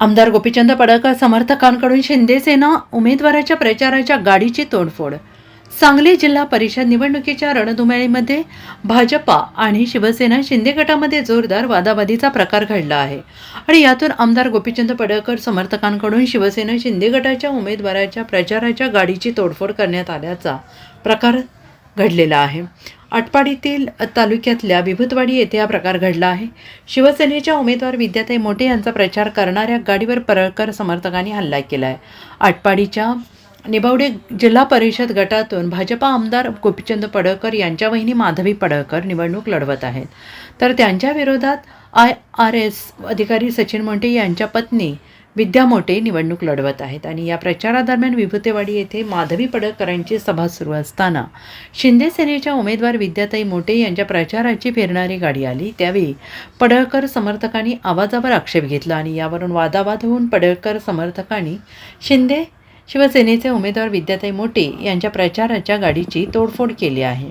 आमदार गोपीचंद पडळकर समर्थकांकडून शिंदेसेना उमेदवाराच्या प्रचाराच्या गाडीची तोडफोड. सांगली जिल्हा परिषद निवडणुकीच्या रणधुमाळीमध्ये भाजपा आणि शिवसेना शिंदे गटामध्ये जोरदार वादावादीचा प्रकार घडला आहे. आणि यातून आमदार गोपीचंद पडळकर समर्थकांकडून शिवसेना शिंदे गटाच्या उमेदवाराच्या प्रचाराच्या गाडीची तोडफोड करण्यात आल्याचा प्रकार घडलेला आहे. आटपाडीतील तालुक्यातल्या विभूतवाडी येथे हा प्रकार घडला आहे. शिवसेनेच्या उमेदवार विद्याताई मोठे यांचा प्रचार करणाऱ्या गाडीवर परळकर समर्थकांनी हल्ला केला आहे आटपाडीच्या निबावडे जिल्हा परिषद गटातून भाजपा आमदार गोपीचंद पडळकर यांच्या वहिनी माधवी पडळकर निवडणूक लढवत आहेत. तर त्यांच्या विरोधात आय आर एस अधिकारी सचिन मोंटे यांच्या पत्नी विद्या मोटे निवडणूक लढवत आहेत आणि या प्रचारादरम्यान विभूतेवाडी येथे माधवी पडळकरांची सभा सुरू असताना शिंदे सेनेच्या उमेदवार विद्याताई मोटे यांच्या प्रचाराची फिरणारी गाडी आली. त्यावेळी पडळकर समर्थकांनी आवाजावर आक्षेप घेतला आणि यावरून वादावाद होऊन पडळकर समर्थकांनी शिंदे शिवसेनेचे उमेदवार विद्याताई मोटे यांच्या प्रचाराच्या गाडीची तोडफोड केली आहे.